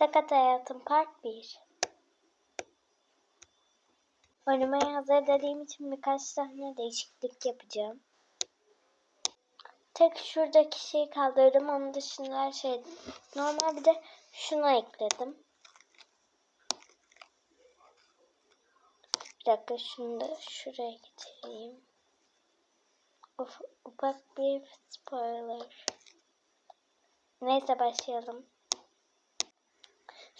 Sakat Hayatım Part 1 Oynamaya hazır dediğim için birkaç tane değişiklik yapacağım. Tek şuradaki şeyi kaldırdım. Onun dışında her şey normal. Bir de şunu ekledim. Bir dakika şunu da şuraya getireyim. Uf, ufak bir spoiler. Neyse başlayalım.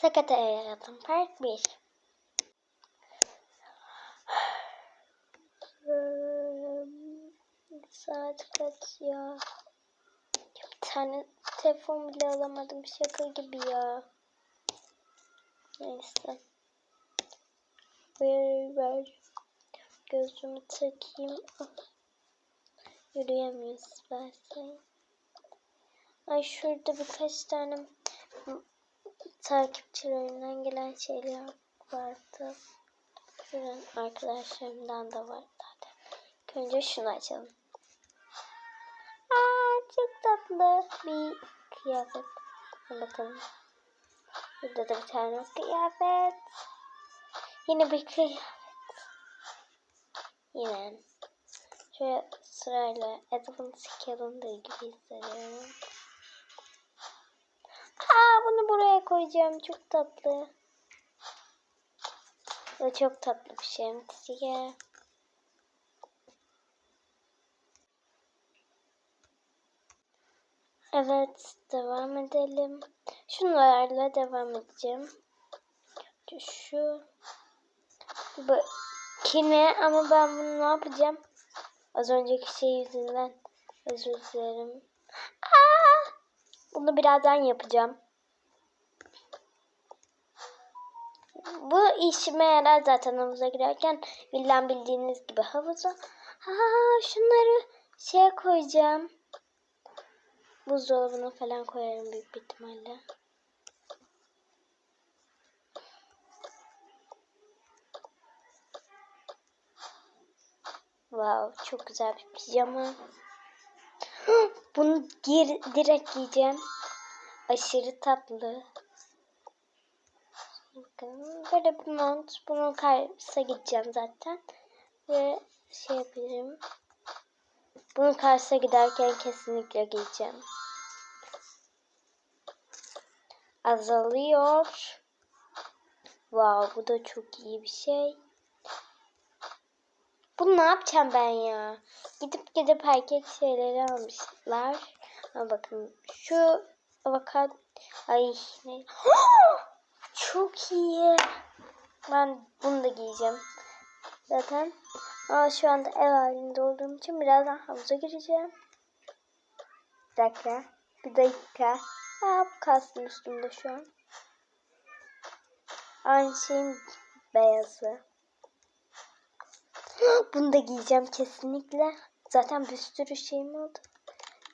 Sakat Hayatım Part 1 Saat kaç ya? Bir tane telefon bile alamadım. Şaka gibi ya. Neyse. Ver ver. Gözümü takayım. Yürüyemiyoruz. Ay şurada birkaç tane takipçilerimden gelen şeyler vardı. Şuradan arkadaşlarımdan da var zaten. Önce şunu açalım. Aa çok tatlı bir kıyafet. Bakalım. Burada da bir tane kıyafet. Yine bir kıyafet. Yine. Şöyle sırayla Advance Calendar gibi hissediyorum. Aa bunu buraya koyacağım. Çok tatlı. Bu çok tatlı bir şemsiye. Evet, devam edelim. Şunlarla devam edeceğim. Şu bu kine ama ben bunu ne yapacağım? Az önceki şey yüzünden özür dilerim. Aa! Bunu birazdan yapacağım. Bu işime yarar zaten havuza girerken. Villan bildiğiniz gibi havuza. Ha, şunları şeye koyacağım. Buzdolabına falan koyarım büyük bir ihtimalle. Wow, çok güzel bir pijama. Bunu gir, direkt giyeceğim. Aşırı tatlı. Bakın böyle bir mont. Bunun karşısına gideceğim zaten. Ve şey yapayım. Bunun karşısına giderken kesinlikle giyeceğim. Azalıyor. Wow bu da çok iyi bir şey. Bunu ne yapacağım ben ya? Gidip gidip erkek şeyleri almışlar. Ama bakın şu avokado ay ne? Çok iyi. Ben bunu da giyeceğim. Zaten ama şu anda ev halinde olduğum için birazdan havuza gireceğim. Bir dakika. Bir dakika. Aa, bu kastım üstümde şu an. Aynı şeyin beyazı. Bunu da giyeceğim kesinlikle. Zaten bir sürü şeyim oldu.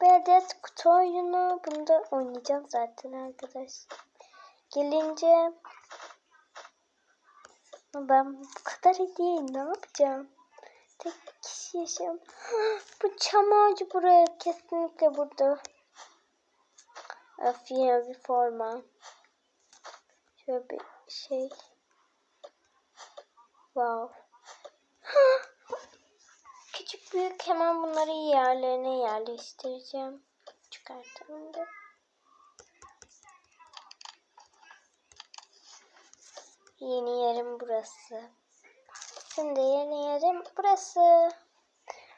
Bir adet kutu oyunu. Bunu da oynayacağım zaten arkadaşlar. Gelince ben bu kadar hediyeyi ne yapacağım? Tek kişi yaşam. Bu çam ağacı buraya kesinlikle burada. Afiye bir forma. Şöyle bir şey. Wow. Küçük büyük hemen bunları yerlerine yerleştireceğim. Çıkartalım da. Yeni yerim burası. Şimdi yeni yerim burası.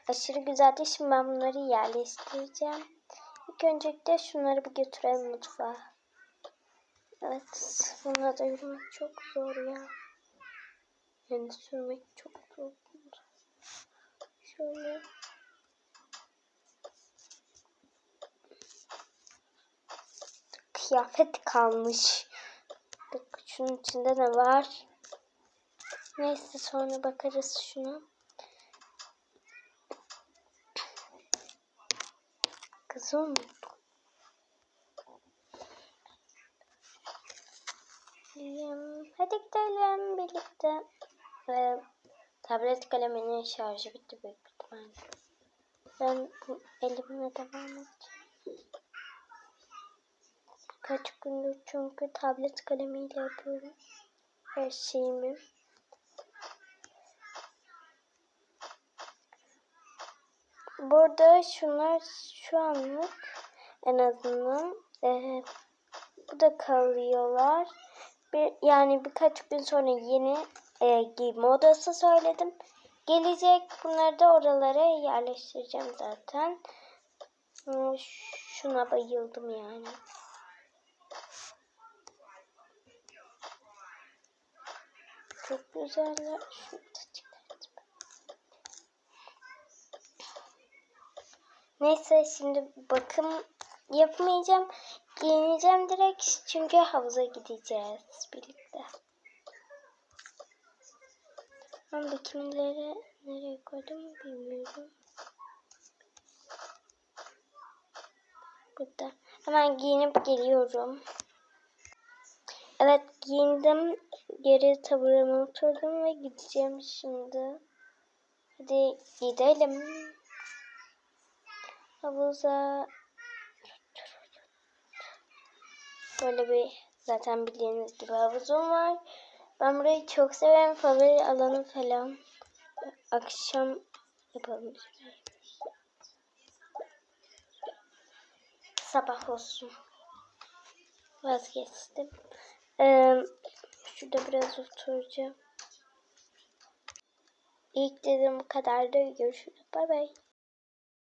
Aşırı güzel değil. Şimdi ben bunları yerleştireceğim. İlk öncelikle şunları bir götürelim mutfağa. Evet. Bununla da yürümek çok zor ya. Yani sürmek çok zor. Şöyle. Kıyafet kalmış. Bak şunun içinde ne var? Neyse sonra bakarız şuna. Kızım. Hadi gidelim birlikte. Ve tablet kaleminin şarjı bitti büyük Ben bu elimle devam edeceğim. birkaç gündür çünkü tablet kalemiyle yapıyorum her şeyimi. Burada şunlar şu anlık en azından eee bu da kalıyorlar. Bir, yani birkaç gün sonra yeni e, giyinme odası söyledim. Gelecek. Bunları da oralara yerleştireceğim zaten. Hmm, Şuna bayıldım yani. Çok güzeller. Neyse şimdi bakım yapmayacağım. Giyineceğim direkt çünkü havuza gideceğiz birlikte. Ben bikinileri nereye koydum bilmiyorum. Burada. Hemen giyinip geliyorum. Evet giyindim. Geri taburama oturdum ve gideceğim şimdi. Hadi gidelim. Havuza Böyle bir zaten bildiğiniz gibi havuzum var. Ben burayı çok severim. Favori alanım falan. Akşam yapalım. Sabah olsun. Vazgeçtim. Ee, şurada biraz oturacağım. İlk dediğim bu kadar da görüşürüz. Bay bay.